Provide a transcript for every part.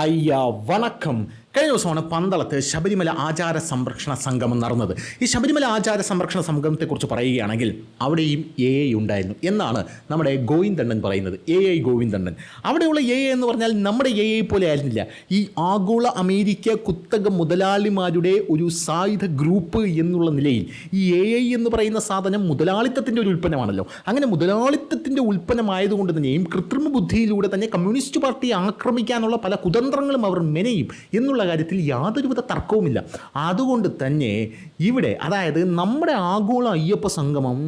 അയ്യ വണക്കം കഴിഞ്ഞ ദിവസമാണ് പന്തളത്ത് ശബരിമല ആചാര സംരക്ഷണ സംഗമം നടന്നത്. ഈ ശബരിമല ആചാര സംരക്ഷണ സംഗമത്തെക്കുറിച്ച് പറയുകയാണെങ്കിൽ അവിടെയും എ ഐ ഉണ്ടായിരുന്നു. എന്നാണ് നമ്മുടെ ഗോവിന്ദണ്ണൻ പറയുന്നത്. A I Govindannan. അവിടെയുള്ള എ എന്ന് പറഞ്ഞാൽ നമ്മുടെ എ ഐ പോലെ ആയിരുന്നില്ല. ഈ ആഗോള അമേരിക്ക കുത്തക മുതലാളിമാരുടെ ഒരു സായുധ ഗ്രൂപ്പ് എന്നുള്ള നിലയിൽ ഈ എ ഐ എന്ന് പറയുന്ന സാധനം മുതലാളിത്തത്തിന്റെ ഒരു ഉൽപ്പന്നമാണല്ലോ. അങ്ങനെ മുതലാളിത്തത്തിന്റെ ഉൽപ്പന്നമായതുകൊണ്ട് തന്നെയും കൃത്രിമ ബുദ്ധിയിലൂടെ തന്നെ കമ്മ്യൂണിസ്റ്റ് പാർട്ടിയെ ആക്രമിക്കാനുള്ള പല കുതന്ത്രങ്ങളും അവർ മെനയും എന്നുള്ള കാര്യത്തിൽ യാതൊരുവിധ തർക്കവുമില്ല. അതുകൊണ്ട് തന്നെ ഇവിടെ അതായത് നമ്മുടെ ആഗോള അയ്യപ്പ സംഗമം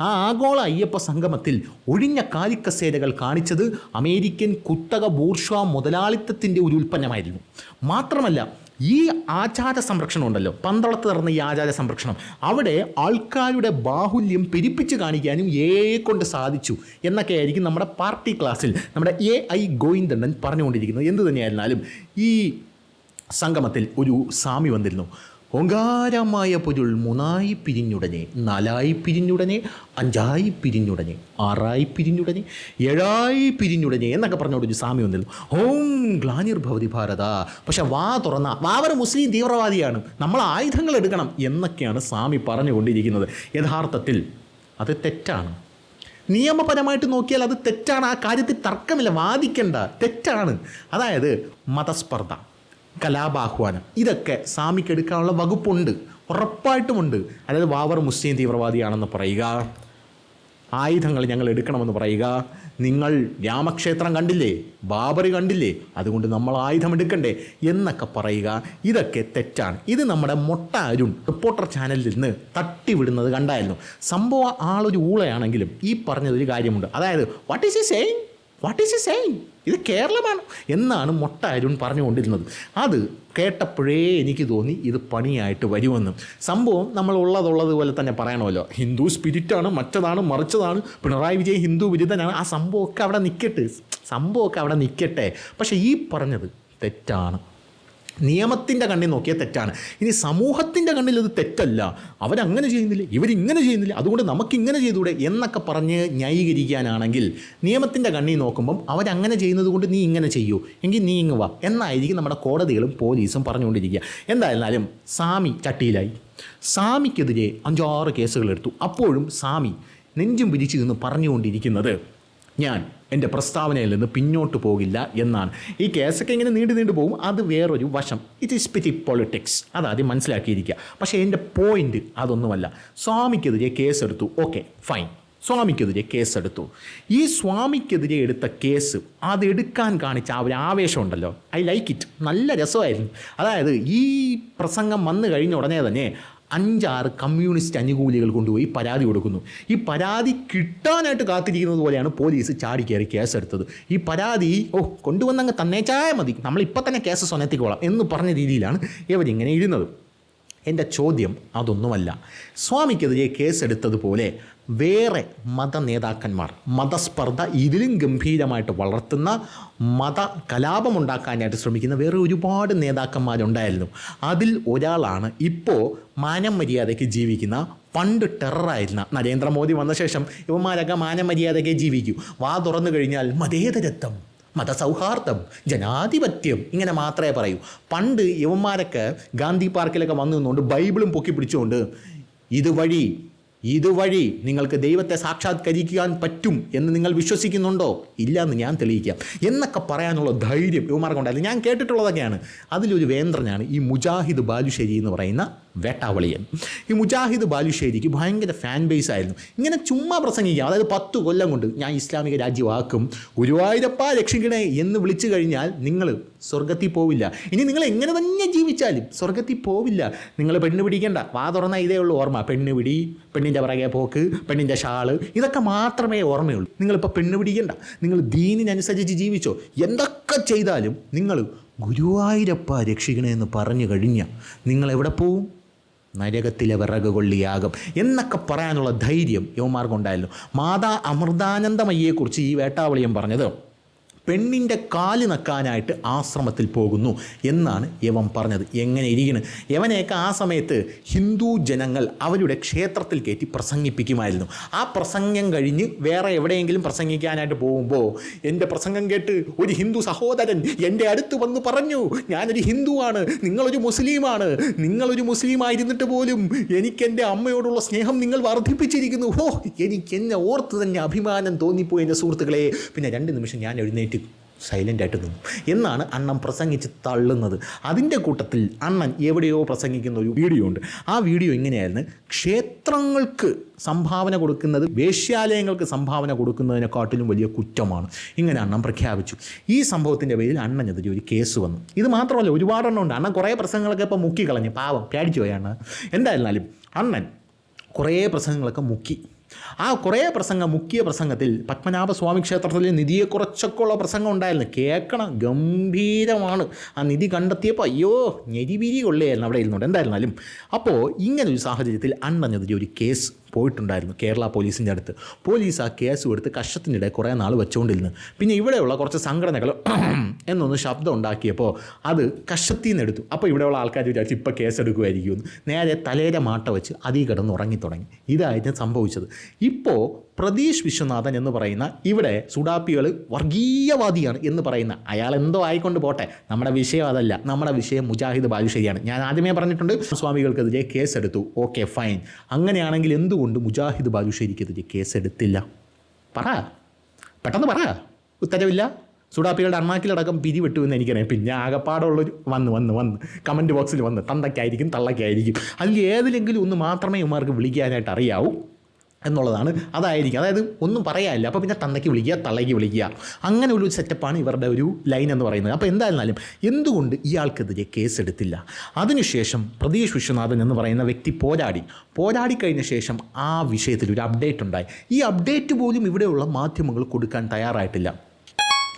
ആ ആഗോള അയ്യപ്പ സംഗമത്തിൽ ഒഴിഞ്ഞ കാലിക്കസേരകൾ കാണിച്ചത് അമേരിക്കൻ കുത്തക ബൂർഷ മുതലാളിത്തത്തിന്റെ ഒരു ഉൽപ്പന്നമായിരുന്നു. മാത്രമല്ല ഈ ആചാര സംരക്ഷണം ഉണ്ടല്ലോ പന്തളത്ത് നടന്ന ഈ ആചാര സംരക്ഷണം അവിടെ ആൾക്കാരുടെ ബാഹുല്യം പെരുപ്പിച്ച് കാണിക്കാനും എ കൊണ്ട് സാധിച്ചു എന്നൊക്കെ ആയിരിക്കും നമ്മുടെ പാർട്ടി ക്ലാസ്സിൽ നമ്മുടെ എ ഐ ഗോവിന്ദണ്ണൻ പറഞ്ഞുകൊണ്ടിരിക്കുന്നത്. എന്തു തന്നെയായിരുന്നാലും ഈ സംഗമത്തിൽ ഒരു സ്വാമി വന്നിരുന്നു. ഓങ്കാരമായ പൊരുൾ മൂന്നായി പിരിഞ്ഞുടനെ നാലായി പിരിഞ്ഞുടനെ അഞ്ചായി പിരിഞ്ഞുടനെ ആറായി പിരിഞ്ഞുടനെ ഏഴായി പിരിഞ്ഞുടനെ എന്നൊക്കെ പറഞ്ഞുകൊണ്ട് ഒരു സ്വാമി വന്നിരുന്നു. ഓം ഗ്ലാനിർഭവതി ഭാരത. പക്ഷെ വാ തുറന്ന വാവർ മുസ്ലിം തീവ്രവാദിയാണ് നമ്മൾ ആയുധങ്ങൾ എടുക്കണം എന്നൊക്കെയാണ് സ്വാമി പറഞ്ഞുകൊണ്ടിരിക്കുന്നത്. യഥാർത്ഥത്തിൽ അത് തെറ്റാണ്. നിയമപരമായിട്ട് നോക്കിയാൽ അത് തെറ്റാണ് ആ കാര്യത്തിൽ തർക്കമില്ല വാദിക്കണ്ട തെറ്റാണ്. അതായത് മതസ്പർദ്ധ. കലാപാഹ്വാനം ഇതൊക്കെ സാമിക്ക് എടുക്കാനുള്ള വകുപ്പുണ്ട്. ഉറപ്പായിട്ടുമുണ്ട്. അതായത് വാവർ മുസ്ലിം തീവ്രവാദിയാണെന്ന് പറയുക. ആയുധങ്ങൾ ഞങ്ങൾ എടുക്കണമെന്ന് പറയുക. നിങ്ങൾ രാമക്ഷേത്രം കണ്ടില്ലേ? ബാബറി കണ്ടില്ലേ? അതുകൊണ്ട് നമ്മൾ ആയുധം എടുക്കണ്ടേ എന്നൊക്കെ പറയുക. ഇതൊക്കെ തെറ്റാണ്. ഇത് നമ്മുടെ മൊട്ട അരുൺ റിപ്പോർട്ടർ ചാനലിൽ നിന്ന് തട്ടിവിടുന്നത് കണ്ടായിരുന്നു. സംഭവം ആളൊരു ഊളയാണെങ്കിലും ഈ പറഞ്ഞതൊരു കാര്യമുണ്ട്. അതായത് what is he saying what is he saying ഇത് കേരളമാണ്. എന്നാണ് മൊട്ട അരുൺ പറഞ്ഞുകൊണ്ടിരുന്നത്. അത് കേട്ടപ്പോഴേ എനിക്ക് തോന്നി ഇത് പണിയായിട്ട് വരുമെന്ന്. സംഭവം നമ്മൾ ഉള്ളതുള്ളത് പോലെ തന്നെ പറയണമല്ലോ. ഹിന്ദു സ്പിരിറ്റാണ് മറ്റതാണ് മറിച്ചതാണ്. പിണറായി വിജയൻ ഹിന്ദു വിരുദ്ധനാണ്. ആ സംഭവമൊക്കെ അവിടെ നിൽക്കട്ടെ സംഭവമൊക്കെ അവിടെ നിൽക്കട്ടെ പക്ഷേ ഈ പറഞ്ഞത് തെറ്റാണ്. നിയമത്തിന്റെ കണ്ണിൽ നോക്കിയാൽ തെറ്റാണ്. ഇനി സമൂഹത്തിന്റെ കണ്ണിൽ അത് തെറ്റല്ല. അവരങ്ങനെ ചെയ്യുന്നില്ല? ഇവരിങ്ങനെ ചെയ്യുന്നില്ല? അതുകൊണ്ട് നമുക്കിങ്ങനെ ചെയ്തുകൂടെ എന്നൊക്കെ പറഞ്ഞ് ന്യായീകരിക്കാനാണെങ്കിൽ നിയമത്തിന്റെ കണ്ണിൽ നോക്കുമ്പം അവരങ്ങനെ ചെയ്യുന്നത് കൊണ്ട് നീ ഇങ്ങനെ ചെയ്യൂ. എങ്കിൽ നീ ഇങ്ങ് വാ. എന്നായിരിക്കും നമ്മുടെ കോടതികളും പോലീസും പറഞ്ഞുകൊണ്ടിരിക്കുക. എന്തായിരുന്നാലും സാമി ചട്ടിയിലായി. സാമിക്കെതിരെ അഞ്ചാറ് കേസുകൾ എടുത്തു. അപ്പോഴും സാമി നെഞ്ചും പിരിച്ചു നിന്ന് പറഞ്ഞുകൊണ്ടിരിക്കുന്നത് ഞാൻ എന്റെ പ്രസ്താവനയിൽ നിന്ന് പിന്നോട്ട് പോകില്ല എന്നാണ്. ഈ കേസൊക്കെ ഇങ്ങനെ നീണ്ടു നീണ്ടു പോകും. അത് വേറൊരു വശം. ഇറ്റ് ഈസ് പിറ്റി പൊളിറ്റിക്സ് അതാദ്യം മനസ്സിലാക്കിയിരിക്കുക. പക്ഷേ എന്റെ പോയിന്റ് അതൊന്നുമല്ല. സ്വാമിക്കെതിരെ കേസെടുത്തു. ഓക്കെ ഫൈൻ സ്വാമിക്കെതിരെ കേസെടുത്തു. ഈ സ്വാമിക്കെതിരെ എടുത്ത കേസ് അതെടുക്കാൻ കാണിച്ച ആ ഒരു ആവേശമുണ്ടല്ലോ ഐ ലൈക്ക് ഇറ്റ് നല്ല രസമായിരുന്നു. അതായത് ഈ പ്രസംഗം വന്നു കഴിഞ്ഞ ഉടനെ തന്നെ അഞ്ചാറ് കമ്മ്യൂണിസ്റ്റ് അനുകൂലികൾ കൊണ്ടുപോയി പരാതി കൊടുക്കുന്നു. ഈ പരാതി കിട്ടാനായിട്ട് കാത്തിരിക്കുന്നത് പോലെയാണ് പോലീസ് ചാടി കയറി കേസെടുത്തത്. ഈ പരാതി ഓ കൊണ്ടുവന്നങ്ങ് തന്നേച്ചായ മതി. നമ്മളിപ്പോൾ തന്നെ കേസ് സ്വനത്തിക്കോളാം എന്ന് പറഞ്ഞ രീതിയിലാണ് ഇവരിങ്ങനെ ഇരുന്നത്. എന്റെ ചോദ്യം അതൊന്നുമല്ല. സ്വാമിക്കെതിരെ കേസെടുത്തതുപോലെ വേറെ മത നേതാക്കന്മാർ മതസ്പർദ്ധ ഇതിലും ഗംഭീരമായിട്ട് വളർത്തുന്ന മത കലാപമുണ്ടാക്കാനായിട്ട് ശ്രമിക്കുന്ന വേറെ ഒരുപാട് നേതാക്കന്മാരുണ്ടായിരുന്നു. അതിൽ ഒരാളാണ് ഇപ്പോൾ മാനം മര്യാദയ്ക്ക് ജീവിക്കുന്ന പണ്ട് ടെററായിരുന്ന നരേന്ദ്രമോദി വന്ന ശേഷം ഇവന്മാരൊക്കെ മാനം മര്യാദയ്ക്ക് ജീവിക്കൂ. വാ തുറന്നു കഴിഞ്ഞാൽ മതേതരത്വം മതസൗഹാർദ്ദം ജനാധിപത്യം ഇങ്ങനെ മാത്രമേ പറയൂ. പണ്ട് യുവന്മാരൊക്കെ ഗാന്ധി പാർക്കിലൊക്കെ വന്നു നിന്നുകൊണ്ട് ബൈബിളും പൊക്കി പിടിച്ചുകൊണ്ട് ഇതുവഴി ഇതുവഴി നിങ്ങൾക്ക് ദൈവത്തെ സാക്ഷാത്കരിക്കാൻ പറ്റും എന്ന് നിങ്ങൾ വിശ്വസിക്കുന്നുണ്ടോ? ഇല്ല എന്ന് ഞാൻ തെളിയിക്കാം. എന്നൊക്കെ പറയാനുള്ള ധൈര്യം യുവമാർക്കുണ്ടായിരുന്നു. ഞാൻ കേട്ടിട്ടുള്ളതൊക്കെയാണ്. അതിലൊരു വേന്ദ്രനാണ് ഈ മുജാഹിദ് ബാലുശ്ശേരി എന്ന് പറയുന്ന വേട്ടാവളിയൻ. ഈ മുജാഹിദ് ബാലുശ്ശേരിക്ക് ഭയങ്കര ഫാൻ ബേസ് ആയിരുന്നു. ഇങ്ങനെ ചുമ്മാ പ്രസംഗിക്കാം. അതായത് പത്ത് കൊല്ലം കൊണ്ട് ഞാൻ ഇസ്ലാമിക രാജ്യമാക്കും. ഗുരുവായൂരപ്പ രക്ഷിക്കണേ എന്ന് വിളിച്ചു കഴിഞ്ഞാൽ നിങ്ങൾ സ്വർഗത്തിൽ പോവില്ല. ഇനി നിങ്ങൾ എങ്ങനെ തന്നെ ജീവിച്ചാലും സ്വർഗത്തിൽ പോവില്ല. നിങ്ങൾ പെണ്ണ് പിടിക്കേണ്ട. വാ തുറന്ന ഇതേ ഉള്ളൂ ഓർമ്മ. പെണ്ണ് പിടി പെണ്ണിന്റെ പിറകെ പോക്ക് പെണ്ണിന്റെ ഷാൾ. ഇതൊക്കെ മാത്രമേ ഓർമ്മയുള്ളൂ. നിങ്ങളിപ്പോൾ പെണ്ണ് പിടിക്കേണ്ട. നിങ്ങൾ ദീനിനനുസരിച്ച് ജീവിച്ചോ. എന്തൊക്കെ ചെയ്താലും നിങ്ങൾ ഗുരുവായൂരപ്പ രക്ഷിക്കണേ എന്ന് പറഞ്ഞു കഴിഞ്ഞാൽ നിങ്ങൾ എവിടെ പോവും? നരകത്തിലെ വിറകുകൊള്ളിയാകും എന്നൊക്കെ പറയാനുള്ള ധൈര്യം യുവമാർക്കുണ്ടായല്ലോ മാതാ അമൃതാനന്ദമയ്യെക്കുറിച്ച് ഈ വേട്ടാവളിയം പറഞ്ഞത് പെണ്ണിന്റെ കാൽ നക്കാനായിട്ട് ആശ്രമത്തിൽ പോകുന്നു എന്നാണ് യവൻ പറഞ്ഞത്. എങ്ങനെ ഇരിക്കുന്നു യവനെയൊക്കെ ആ സമയത്ത് ഹിന്ദു ജനങ്ങൾ അവരുടെ ക്ഷേത്രത്തിൽ കയറ്റി പ്രസംഗിപ്പിക്കുമായിരുന്നു. ആ പ്രസംഗം കഴിഞ്ഞ് വേറെ എവിടെയെങ്കിലും പ്രസംഗിക്കാനായിട്ട് പോകുമ്പോൾ എന്റെ പ്രസംഗം കേട്ട് ഒരു ഹിന്ദു സഹോദരൻ എന്റെ അടുത്ത് വന്ന് പറഞ്ഞു ഞാനൊരു ഹിന്ദുവാണ് നിങ്ങളൊരു മുസ്ലിമാണ് നിങ്ങളൊരു മുസ്ലിം ആയിരുന്നിട്ട് പോലും എനിക്ക് എന്റെ അമ്മയോടുള്ള സ്നേഹം നിങ്ങൾ വർദ്ധിപ്പിച്ചിരിക്കുന്നു. ഓ എനിക്ക് എന്നെ ഓർത്ത് തന്നെ അഭിമാനം തോന്നിപ്പോയി എന്റെ സുഹൃത്തുക്കളെ. പിന്നെ രണ്ട് നിമിഷം ഞാൻ എഴുന്നേറ്റ് സൈലന്റ് ആയിട്ട് നിന്നു. എന്നാണ് അണ്ണൻ പ്രസംഗിച്ച് തള്ളുന്നത്. അതിന്റെ കൂട്ടത്തിൽ അണ്ണൻ എവിടെയോ പ്രസംഗിക്കുന്ന ഒരു വീഡിയോ ഉണ്ട്. ആ വീഡിയോ ഇങ്ങനെയായിരുന്നു ക്ഷേത്രങ്ങൾക്ക് സംഭാവന കൊടുക്കുന്നത് വേശ്യാലയങ്ങൾക്ക് സംഭാവന കൊടുക്കുന്നതിനെക്കാട്ടിലും വലിയ കുറ്റമാണ്. ഇങ്ങനെ അണ്ണൻ പ്രഖ്യാപിച്ചു. ഈ സംഭവത്തിന്റെ പേരിൽ അണ്ണനെതിരെ ഒരു കേസ് വന്നു. ഇത് മാത്രമല്ല ഒരുപാടെണ്ണം ഉണ്ട്. അണ്ണൻ കുറേ പ്രസംഗങ്ങളൊക്കെ ഇപ്പോൾ മുക്കിക്കളഞ്ഞു പാവം പേടിച്ചു പോയാണ് എന്തായിരുന്നാലും അണ്ണൻ കുറേ പ്രസംഗങ്ങളൊക്കെ മുക്കി. ആ കുറേ പ്രസംഗം മുഖ്യ പ്രസംഗത്തിൽ പത്മനാഭ സ്വാമി ക്ഷേത്രത്തിൽ നിധിയെക്കുറിച്ചൊക്കെ ഉള്ള പ്രസംഗം ഉണ്ടായിരുന്നു. കേൾക്കണം ഗംഭീരമാണ്. ആ നിധി കണ്ടെത്തിയപ്പോൾ അയ്യോ ഞെരിവിരി കൊള്ളുകയായിരുന്നു അവിടെ ഇരുന്നുണ്ട് എന്തായിരുന്നാലും അപ്പോൾ ഇങ്ങനെ ഒരു സാഹചര്യത്തിൽ അണ്ണനെതിരെ ഒരു കേസ് പോയിട്ടുണ്ടായിരുന്നു കേരള പോലീസിന്റെ അടുത്ത്. പോലീസ് ആ കേസ് കൊടുത്ത് കഷ്ടത്തിനിടെ കുറേ നാൾ വെച്ചുകൊണ്ടിരുന്നു. പിന്നെ ഇവിടെയുള്ള കുറച്ച് സംഘടനകൾ എന്നൊന്ന് ശബ്ദം ഉണ്ടാക്കിയപ്പോൾ അത് കഷത്തിൽ നിന്ന് എടുത്തു. അപ്പോൾ ഇവിടെയുള്ള ആൾക്കാർ വിചാരിച്ചു ഇപ്പോൾ കേസ് നേരെ തലേരെ മാട്ട വെച്ച് അതിൽ കിടന്ന് ഉറങ്ങി തുടങ്ങി ഇതായിരുന്നു സംഭവിച്ചത്. ഇപ്പോൾ പ്രതീഷ് വിശ്വനാഥൻ എന്ന് പറയുന്ന ഇവിടെ സുഡാപ്പികൾ വർഗീയവാദിയാണ് എന്ന് പറയുന്ന അയാൾ എന്തോ ആയിക്കൊണ്ട് പോട്ടെ. നമ്മുടെ വിഷയം അതല്ല. നമ്മുടെ വിഷയം മുജാഹിദ് ബാലുശ്ശേരിയാണ്. ഞാൻ ആദ്യമേ പറഞ്ഞിട്ടുണ്ട് സ്വാമികൾക്കെതിരെ കേസെടുത്തു. Okay fine. അങ്ങനെയാണെങ്കിൽ എന്തുകൊണ്ട് മുജാഹിദ് ബാലുശ്ശേരിക്കെതിരെ കേസെടുത്തില്ല? പറ. പെട്ടെന്ന് പറ. ഉത്തരവില്ല. സുഡാപ്പികളുടെ അണ്ണാക്കിലടക്കം പിരിവിട്ടു എന്ന് എനിക്കറിയാം. പിന്നെ ആകപ്പാടുള്ളൊരു വന്ന് വന്ന് വന്ന്. കമന്റ് ബോക്സിൽ വന്ന്. തന്തയ്ക്കായിരിക്കും തള്ളയ്ക്കായിരിക്കും. അതിൽ ഏതിലെങ്കിലും ഒന്ന് മാത്രമേ ഉമാർക്ക് വിളിക്കാനായിട്ട് അറിയാവൂ. എന്നുള്ളതാണ്. അതായിരിക്കും. അതായത് ഒന്നും പറയാനില്ല. അപ്പോൾ പിന്നെ തന്നയ്ക്ക് വിളിക്കുക തള്ളയ്ക്ക് വിളിക്കുക. അങ്ങനെ ഒരു സെറ്റപ്പാണ് ഇവരുടെ ഒരു ലൈൻ എന്ന് പറയുന്നത്. അപ്പോൾ എന്തായിരുന്നാലും എന്തുകൊണ്ട് ഇയാൾക്കെതിരെ കേസെടുത്തില്ല? അതിനുശേഷം പ്രതീഷ് വിശ്വനാഥൻ എന്ന് പറയുന്ന വ്യക്തി പോരാടി. പോരാടി കഴിഞ്ഞ ശേഷം ആ വിഷയത്തിൽ ഒരു അപ്ഡേറ്റ് ഉണ്ടായി. ഈ അപ്ഡേറ്റ് പോലും ഇവിടെയുള്ള മാധ്യമങ്ങൾ കൊടുക്കാൻ തയ്യാറായിട്ടില്ല.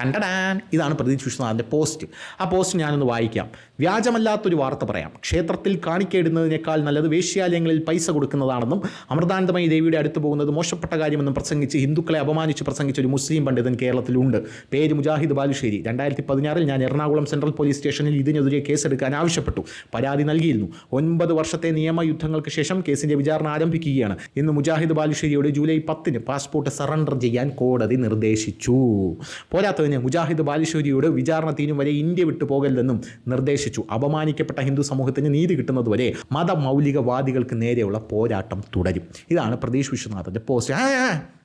കണ്ടടാൻ ഇതാണ് പ്രതീക്ഷ വിശ്വനാഥന്റെ പോസ്റ്റ് ആ പോസ്റ്റ് ഞാനൊന്ന് വായിക്കാം. വ്യാജമല്ലാത്തൊരു വാർത്ത പറയാം. ക്ഷേത്രത്തിൽ കാണിക്കയിടുന്നതിനേക്കാൾ നല്ലത് വേശ്യാലയങ്ങളിൽ പൈസ കൊടുക്കുന്നതാണെന്നും അമൃതാനന്ദമയി ദേവിയുടെ അടുത്ത് പോകുന്നത് മോശപ്പെട്ട കാര്യമെന്നും പ്രസംഗിച്ച് ഹിന്ദുക്കളെ അപമാനിച്ച് പ്രസംഗിച്ച ഒരു മുസ്ലിം പണ്ഡിതൻ കേരളത്തിലുണ്ട്. പേര് മുജാഹിദ് ബാലുശ്ശേരി. രണ്ടായിരത്തി പതിനാറിൽ ഞാൻ എറണാകുളം സെൻട്രൽ പോലീസ് സ്റ്റേഷനിൽ ഇതിനെതിരെ കേസെടുക്കാൻ ആവശ്യപ്പെട്ടു. പരാതി നൽകിയിരുന്നു. ഒൻപത് വർഷത്തെ നിയമയുദ്ധങ്ങൾക്ക് ശേഷം കേസിന്റെ വിചാരണ ആരംഭിക്കുകയാണ്. ഇന്ന് മുജാഹിദ് ബാലുശ്ശേരിയോട് ജൂലൈ പത്തിന് പാസ്പോർട്ട് സറണ്ടർ ചെയ്യാൻ കോടതി നിർദ്ദേശിച്ചു. പോരാത്തതിന് മുജാഹിദ് ബാലുശ്ശേരിയോട് വിചാരണ തീരും വരെ ഇന്ത്യ വിട്ടു പോകരുതെന്നും നിർദ്ദേശിച്ചു. അപമാനിക്കപ്പെട്ട ഹിന്ദു സമൂഹത്തിന് നീതി കിട്ടുന്നതുവരെ മതമൗലികവാദികൾക്ക് നേരെയുള്ള പോരാട്ടം തുടരും. ഇതാണ് പ്രതീഷ് വിശ്വനാഥന്റെ പോസ്റ്റ്.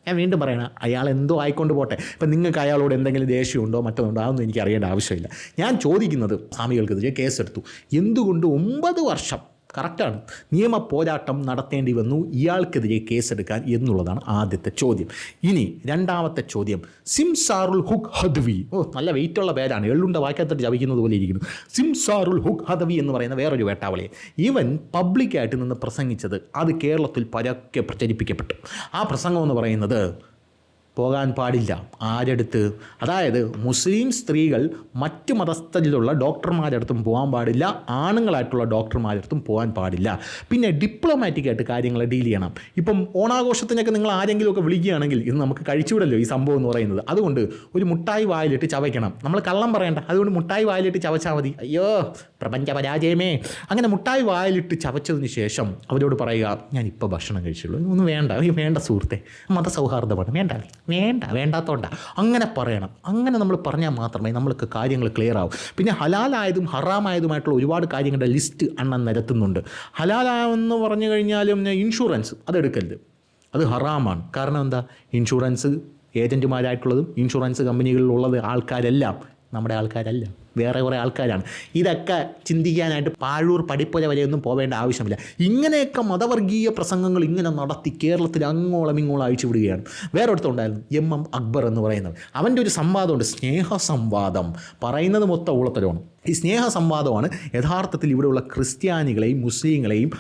ഞാൻ വീണ്ടും പറയണം അയാൾ എന്തോ ആയിക്കൊണ്ട് പോട്ടെ. ഇപ്പം നിങ്ങൾക്ക് അയാളോട് എന്തെങ്കിലും ദേഷ്യമുണ്ടോ മറ്റൊന്നുണ്ടോ അതൊന്നും എനിക്ക് അറിയേണ്ട ആവശ്യമില്ല. ഞാൻ ചോദിക്കുന്നത് സ്വാമികൾക്കെതിരെ കേസെടുത്തു. എന്തുകൊണ്ട് ഒമ്പത് വർഷം കറക്റ്റാണ്. നിയമ പോരാട്ടം നടത്തേണ്ടി വന്നു ഇയാൾക്കെതിരെ കേസെടുക്കാൻ എന്നുള്ളതാണ് ആദ്യത്തെ ചോദ്യം. ഇനി രണ്ടാമത്തെ ചോദ്യം. സിംസാറുൽ ഹുക് ഹദ്വി. ഓ നല്ല വെയിറ്റുള്ള പേരാണ്. എള്ളുണ്ട വാക്കത്തിട്ട് ജപിക്കുന്നത് പോലെ ഇരിക്കുന്നു. സിംസാറുൽ ഹുക് ഹദവി എന്ന് പറയുന്ന വേറൊരു വേട്ടാവളിയെ. ഇവൻ പബ്ലിക്കായിട്ട് നിന്ന് പ്രസംഗിച്ചത് അത് കേരളത്തിൽ പരക്കെ പ്രചരിപ്പിക്കപ്പെട്ടു. ആ പ്രസംഗം എന്ന് പറയുന്നത് പോകാൻ പാടില്ല. ആരെടുത്ത്? അതായത് മുസ്ലിം സ്ത്രീകൾ മറ്റ് മതസ്ഥരിലുള്ള ഡോക്ടർമാരടുത്തും പോകാൻ പാടില്ല. ആണുങ്ങളായിട്ടുള്ള ഡോക്ടർമാരടുത്തും പോകാൻ പാടില്ല. പിന്നെ ഡിപ്ലോമാറ്റിക് ആയിട്ട് കാര്യങ്ങൾ ഡീൽ ചെയ്യണം. ഇപ്പം ഓണാഘോഷത്തിനൊക്കെ നിങ്ങൾ ആരെങ്കിലുമൊക്കെ വിളിക്കുകയാണെങ്കിൽ ഇത് നമുക്ക് കഴിച്ചുവിടല്ലോ ഈ സംഭവം എന്ന് പറയുന്നത്. അതുകൊണ്ട് ഒരു മുട്ടായി വായിലിട്ട് ചവയ്ക്കണം. നമ്മൾ കള്ളം പറയണ്ട. അതുകൊണ്ട് മുട്ടായി വായിലിട്ട് ചവച്ചാൽ മതി. അയ്യോ പ്രപഞ്ച പരാജയമേ. അങ്ങനെ മുട്ടായി വായിലിട്ട് ചവച്ചതിന് ശേഷം അവരോട് പറയുക ഞാൻ ഇപ്പോൾ ഭക്ഷണം കഴിച്ചുള്ളൂ. ഒന്നും വേണ്ട. വേണ്ട സുഹൃത്തെ. മതസൗഹാർദ്ദമാണ്. വേണ്ട. വേണ്ട വേണ്ടാത്തോണ്ട. അങ്ങനെ പറയണം. അങ്ങനെ നമ്മൾ പറഞ്ഞാൽ മാത്രമേ നമ്മൾക്ക് കാര്യങ്ങൾ ക്ലിയർ ആവും. പിന്നെ ഹലാലായതും ഹറാമായതുമായിട്ടുള്ള ഒരുപാട് കാര്യങ്ങളുടെ ലിസ്റ്റ് അണ്ണൻ നിരത്തുന്നുണ്ട്. ഹലാലായെന്ന് പറഞ്ഞു കഴിഞ്ഞാലും ഇൻഷുറൻസ് അതെടുക്കരുത്. അത് ഹറാമാണ്. കാരണം എന്താ? ഇൻഷുറൻസ് ഏജന്റുമാരായിട്ടുള്ളതും ഇൻഷുറൻസ് കമ്പനികളിലുള്ളത് ആൾക്കാരെല്ലാം നമ്മുടെ ആൾക്കാരല്ല. വേറെ കുറേ ആൾക്കാരാണ്. ഇതൊക്കെ ചിന്തിക്കാനായിട്ട് പാഴൂർ പടിപ്പുര വരെയൊന്നും പോവേണ്ട ആവശ്യമില്ല. ഇങ്ങനെയൊക്കെ മതവർഗീയ പ്രസംഗങ്ങൾ ഇങ്ങനെ നടത്തി കേരളത്തിൽ അങ്ങോളം ഇങ്ങോളം അയച്ചു വിടുകയാണ്. വേറെ ഉണ്ടായിരുന്നു എം എം അക്ബർ എന്ന് പറയുന്നത് അവന്റെ ഒരു സംവാദമുണ്ട് സ്നേഹ സംവാദം പറയുന്നത് മൊത്തം ഉള്ളത്തരമാണ് ഈ സ്നേഹ സംവാദമാണ് യഥാർത്ഥത്തിൽ ഇവിടെയുള്ള ക്രിസ്ത്യാനികളെയും മുസ്ലിങ്ങളെയും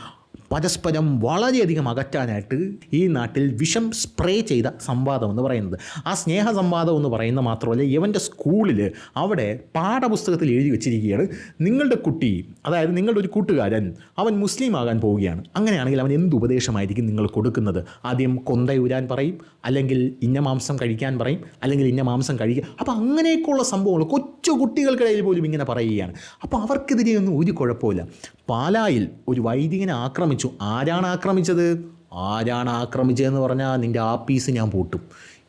പരസ്പരം വളരെയധികം അകറ്റാനായിട്ട് ഈ നാട്ടിൽ വിഷം സ്പ്രേ ചെയ്ത സംവാദം എന്ന് പറയുന്നത്. ആ സ്നേഹ സംവാദം എന്ന് പറയുന്ന മാത്രമല്ല ഇവന്റെ സ്കൂളിൽ അവിടെ പാഠപുസ്തകത്തിൽ എഴുതി വെച്ചിരിക്കുകയാണ്. നിങ്ങളുടെ കുട്ടി അതായത് നിങ്ങളുടെ ഒരു കൂട്ടുകാരൻ അവൻ മുസ്ലിം ആകാൻ പോവുകയാണ്. അങ്ങനെയാണെങ്കിൽ അവൻ എന്ത് ഉപദേശമായിരിക്കും നിങ്ങൾ കൊടുക്കുന്നത്? ആദ്യം കൊന്തയൂരാൻ പറയും അല്ലെങ്കിൽ ഇന്ന മാംസം കഴിക്കാൻ പറയും അല്ലെങ്കിൽ ഇന്ന മാംസം കഴിക്കുക അപ്പോൾ അങ്ങനെയൊക്കെയുള്ള സംഭവങ്ങൾ കൊച്ചു കുട്ടികൾക്കിടയിൽ പോലും ഇങ്ങനെ പറയുകയാണ്. അപ്പോൾ അവർക്കെതിരെ ഒന്നും ഒരു കുഴപ്പമില്ല പാലായിൽ ഒരു വൈദികനെ ആക്രമിച്ചു ആരാണ് ആക്രമിച്ചത്? ആരാണ് ആക്രമിച്ചതെന്ന് പറഞ്ഞാൽ നിന്റെ ആപ്പീസ് ഞാൻ പൂട്ടും.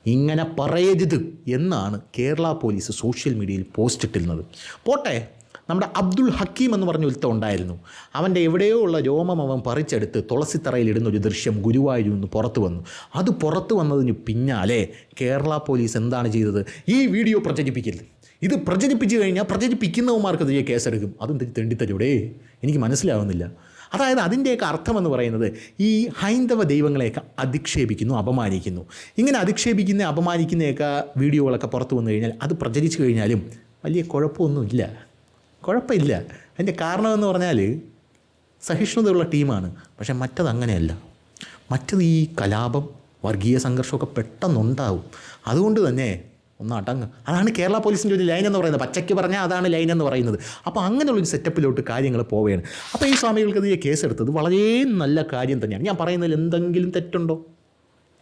ഇങ്ങനെ പറയരുത് എന്നാണ് കേരള പോലീസ് സോഷ്യൽ മീഡിയയിൽ പോസ്റ്റ് ഇട്ടിരുന്നത് പോട്ടെ നമ്മുടെ അബ്ദുൾ ഹക്കീം എന്ന് പറഞ്ഞ ഒരുത്തം ഉണ്ടായിരുന്നു. അവന്റെ എവിടെയോ ഉള്ള രോമം അവൻ പറിച്ചെടുത്ത് തുളസിത്തറയിൽ ഇടുന്ന ഒരു ദൃശ്യം ഗുരുവായൂരിൽ നിന്ന് പുറത്തു വന്നു. അത് പുറത്തു വന്നതിന് പിന്നാലെ കേരള പോലീസ് എന്താണ് ചെയ്തത്? ഈ വീഡിയോ പ്രചരിപ്പിക്കരുത്. ഇത് പ്രചരിപ്പിച്ചു കഴിഞ്ഞാൽ പ്രചരിപ്പിക്കുന്നവന്മാർക്കെതിരെ കേസെടുക്കും. അതെന്ത് തെണ്ടിത്തരൂടെ എനിക്ക് മനസ്സിലാവുന്നില്ല. അതായത് അതിന്റെയൊക്കെ അർത്ഥമെന്ന് പറയുന്നത് ഈ ഹൈന്ദവ ദൈവങ്ങളെയൊക്കെ അധിക്ഷേപിക്കുന്നു അപമാനിക്കുന്നു. ഇങ്ങനെ അധിക്ഷേപിക്കുന്ന അപമാനിക്കുന്നതൊക്കെ വീഡിയോകളൊക്കെ പുറത്തു വന്നു കഴിഞ്ഞാൽ അത് പ്രചരിച്ചു കഴിഞ്ഞാലും വലിയ കുഴപ്പമൊന്നുമില്ല. കുഴപ്പമില്ല. അതിന്റെ കാരണമെന്ന് പറഞ്ഞാൽ സഹിഷ്ണുതയുള്ള ടീമാണ്. പക്ഷേ മറ്റത് അങ്ങനെയല്ല. മറ്റത് ഈ കലാപം വർഗീയ സംഘർഷമൊക്കെ പെട്ടെന്നുണ്ടാവും. അതുകൊണ്ട് തന്നെ ഒന്ന് അടങ്ങ് അതാണ് കേരള പോലീസിന്റെ ഒരു ലൈൻ എന്ന് പറയുന്നത്. പച്ചയ്ക്ക് പറഞ്ഞാൽ അതാണ് ലൈൻ എന്ന് പറയുന്നത് അപ്പോൾ അങ്ങനെയുള്ളൊരു സെറ്റപ്പിലോട്ട് കാര്യങ്ങൾ പോവുകയാണ്. അപ്പോൾ ഈ സ്വാമികൾക്കെതിരെ കേസെടുത്തത് വളരെ നല്ല കാര്യം തന്നെയാണ്. ഞാൻ പറയുന്നതിൽ എന്തെങ്കിലും തെറ്റുണ്ടോ?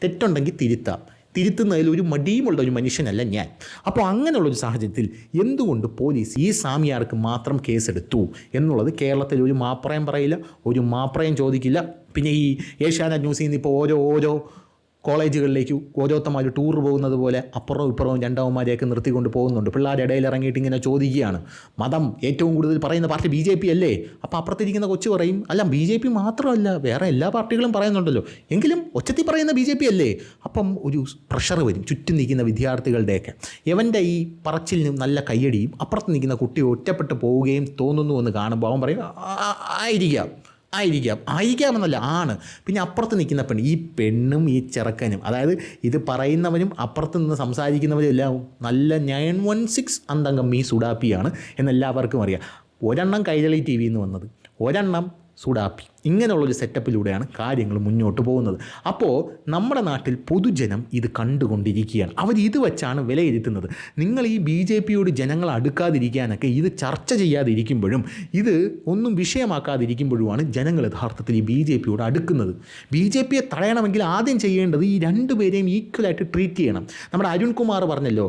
തെറ്റുണ്ടെങ്കിൽ തിരുത്താം. തിരുത്തുന്നതിൽ ഒരു മടിയുമുള്ള ഒരു മനുഷ്യനല്ല ഞാൻ. അപ്പോൾ അങ്ങനെയുള്ളൊരു സാഹചര്യത്തിൽ എന്തുകൊണ്ട് പോലീസ് ഈ സ്വാമിയാർക്ക് മാത്രം കേസെടുത്തു എന്നുള്ളത് കേരളത്തിൽ ഒരു മാപ്രയം പറയില്ല ഒരു മാപ്രയം ചോദിക്കില്ല. പിന്നെ ഈ ഏഷ്യാനെറ്റ് ന്യൂസിൽ നിന്ന് ഇപ്പോൾ ഓരോ ഓരോ കോളേജുകളിലേക്ക് ഓരോരുത്തന്മാർ ടൂർ പോകുന്നത് പോലെ അപ്പുറവും ഇപ്പുറവും രണ്ടാവന്മാരെയൊക്കെ നിർത്തിക്കൊണ്ട് പോകുന്നുണ്ട്. പിള്ളേരുടെ ഇടയിൽ ഇറങ്ങിയിട്ട് ഇങ്ങനെ ചോദിക്കുകയാണ്. മതം ഏറ്റവും കൂടുതൽ പറയുന്ന പാർട്ടി ബി ജെ പി അല്ലേ? അപ്പോൾ അപ്പുറത്തിരിക്കുന്ന കൊച്ചു പറയും അല്ല ബി ജെ പി മാത്രമല്ല വേറെ എല്ലാ പാർട്ടികളും പറയുന്നുണ്ടല്ലോ. എങ്കിലും ഒച്ചത്തിൽ പറയുന്ന ബി ജെ പി അല്ലേ? അപ്പം ഒരു പ്രഷർ വരും ചുറ്റും നിൽക്കുന്ന വിദ്യാർത്ഥികളുടെയൊക്കെ. എവന്റെ ഈ പറച്ചിലിനും നല്ല കയ്യടിയും അപ്പുറത്ത് നിൽക്കുന്ന കുട്ടി ഒറ്റപ്പെട്ട് പോവുകയും തോന്നുന്നു എന്ന് കാണുമ്പോൾ അവൻ പറയും "ആ- ആ- ആയിരിക്കാം. ആയിരിക്കാം. ആയിരിക്കാമെന്നല്ല ആണ്. പിന്നെ അപ്പുറത്ത് നിൽക്കുന്ന പെണ്ണ് ഈ പെണ്ണും ഈ ചെറുക്കനും. അതായത് ഇത് പറയുന്നവനും അപ്പുറത്ത് നിന്ന് സംസാരിക്കുന്നവരും എല്ലാം നല്ല നയൻ വൺ സിക്സ് അന്തംഗം ഈ സുഡാപ്പിയാണ് എന്നെല്ലാവർക്കും അറിയാം. ഒരെണ്ണം കൈരളി ടി വിയിൽ നിന്ന് വന്നത്. ഒരെണ്ണം സുഡാപ്പി ഇങ്ങനെയുള്ളൊരു സെറ്റപ്പിലൂടെയാണ് കാര്യങ്ങൾ മുന്നോട്ട് പോകുന്നത്. അപ്പോൾ നമ്മുടെ നാട്ടിൽ പൊതുജനം ഇത് കണ്ടുകൊണ്ടിരിക്കുകയാണ്. അവർ ഇത് വെച്ചാണ് വിലയിരുത്തുന്നത്. നിങ്ങൾ ഈ ബി ജെ പിയോട് ജനങ്ങൾ അടുക്കാതിരിക്കാനൊക്കെ ഇത് ചർച്ച ചെയ്യാതിരിക്കുമ്പോഴും ഇത് ഒന്നും വിഷയമാക്കാതിരിക്കുമ്പോഴുമാണ് ജനങ്ങൾ യഥാർത്ഥത്തിൽ ഈ ബി ജെ പിയോട് അടുക്കുന്നത്. ബി ജെ പിയെ തടയണമെങ്കിൽ ആദ്യം ചെയ്യേണ്ടത് ഈ രണ്ടുപേരെയും ഈക്വലായിട്ട് ട്രീറ്റ് ചെയ്യണം. നമ്മുടെ അരുൺകുമാർ പറഞ്ഞല്ലോ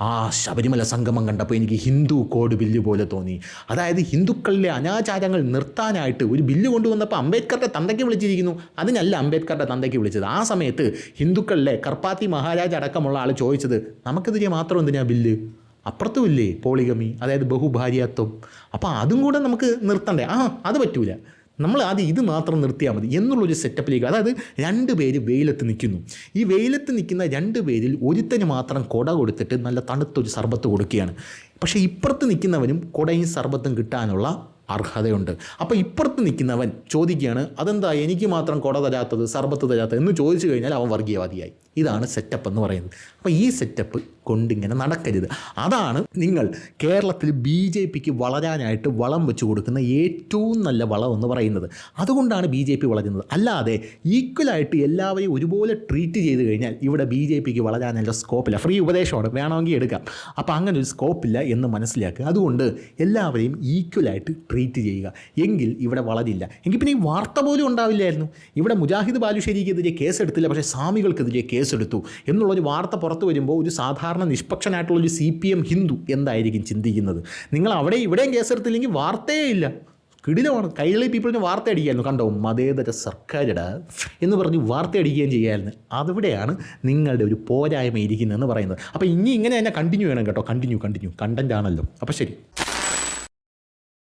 ആ ശബരിമല സംഗമം കണ്ടപ്പോൾ എനിക്ക് ഹിന്ദു കോഡ് ബില്ല് പോലെ തോന്നി. അതായത് ഹിന്ദുക്കളിലെ അനാചാരങ്ങൾ നിർത്താനായിട്ട് ഒരു ബില്ല് കൊണ്ടുവന്നപ്പോൾ അംബേദ്കറുടെ തന്തയ്ക്ക് വിളിച്ചിരിക്കുന്നു. അതിനല്ല അംബേദ്കറുടെ തന്തയ്ക്ക് വിളിച്ചത്. ആ സമയത്ത് ഹിന്ദുക്കളിലെ കർപ്പാത്തി മഹാരാജ് അടക്കമുള്ള ആൾ ചോദിച്ചത് നമുക്കെതിരെ മാത്രം എന്തിനാ ബില്ല്? അപ്പുറത്തുമില്ലേ പോളിഗമി അതായത് ബഹുഭാര്യത്വം. അപ്പോൾ അതും കൂടെ നമുക്ക് നിർത്തണ്ടേ? ആ അത് പറ്റൂല. നമ്മൾ ആദ്യം ഇത് മാത്രം നിർത്തിയാൽ മതി എന്നുള്ളൊരു സെറ്റപ്പിലേക്ക് അതായത് രണ്ട് പേര് വെയിലത്ത് നിൽക്കുന്നു. ഈ വെയിലത്ത് നിൽക്കുന്ന രണ്ട് പേരിൽ ഒരുത്തന് മാത്രം കൊട കൊടുത്തിട്ട് നല്ല തണുത്തൊരു സർബത്ത് കൊടുക്കുകയാണ്. പക്ഷേ ഇപ്പുറത്ത് നിൽക്കുന്നവനും കൊടയും സർബത്തും കിട്ടാനുള്ള അർഹതയുണ്ട്. അപ്പോൾ ഇപ്പുറത്ത് നിൽക്കുന്നവൻ ചോദിക്കുകയാണ് അതെന്താ എനിക്ക് മാത്രം കൊട തരാത്തത് സർബത്ത് തരാത്തത്? എന്ന് ചോദിച്ചു കഴിഞ്ഞാൽ അവൻ വർഗീയവാദിയായി. ഇതാണ് സെറ്റപ്പ് എന്ന് പറയുന്നത്. അപ്പോൾ ഈ സെറ്റപ്പ് കൊണ്ടിങ്ങനെ നടക്കരുത്. അതാണ് നിങ്ങൾ കേരളത്തിൽ ബി ജെ പിക്ക് വളരാനായിട്ട് വളം വെച്ച് കൊടുക്കുന്ന ഏറ്റവും നല്ല വളം എന്ന് പറയുന്നത്. അതുകൊണ്ടാണ് ബി ജെ പി വളരുന്നത്. അല്ലാതെ ഈക്വലായിട്ട് എല്ലാവരെയും ഒരുപോലെ ട്രീറ്റ് ചെയ്ത് കഴിഞ്ഞാൽ ഇവിടെ ബി ജെ പിക്ക് വളരാനുള്ള സ്കോപ്പില്ല ഫ്രീ ഉപദേശമാണ്. വേണമെങ്കിൽ എടുക്കാം. അപ്പോൾ അങ്ങനെ ഒരു സ്കോപ്പില്ല എന്ന് മനസ്സിലാക്കുക. അതുകൊണ്ട് എല്ലാവരെയും ഈക്വലായിട്ട് ട്രീറ്റ് ചെയ്യുക. എങ്കിൽ ഇവിടെ വളരില്ല. എങ്കിൽ പിന്നെ ഈ വാർത്ത പോലും ഉണ്ടാവില്ലായിരുന്നു. ഇവിടെ മുജാഹിദ് ബാലുശ്ശേരിക്കെതിരെ കേസെടുത്തില്ല. പക്ഷേ സ്വാമികൾക്കെതിരെ കേസെടുത്തു. എന്നുള്ളൊരു വാർത്ത പുറത്തു വരുമ്പോൾ ഒരു സാധാരണ നിഷ്പക്ഷനായിട്ടുള്ളൊരു സി പി എം ഹിന്ദു എന്തായിരിക്കും ചിന്തിക്കുന്നത്? നിങ്ങൾ അവിടെ ഇവിടെയും കേസെടുത്തില്ലെങ്കിൽ വാർത്തയേ ഇല്ല. കിടിലമാണ്. കൈകളിൽ പീപ്പിളിന് വാർത്ത അടിക്കായിരുന്നു കണ്ടോ? മതേതര സർക്കാരിടാ എന്ന് പറഞ്ഞ് വാർത്ത അടിക്കുകയും ചെയ്യാമായിരുന്നു അതിവിടെയാണ് നിങ്ങളുടെ ഒരു പോരായ്മ ഇരിക്കുന്നതെന്ന് പറയുന്നത്. അപ്പോൾ ഇനി ഇങ്ങനെ തന്നെ കണ്ടിന്യൂ ചെയ്യണം കേട്ടോ. കണ്ടിന്യൂ കണ്ടിന്യൂ കണ്ടന്റ് ആണല്ലോ. അപ്പോൾ ശരി.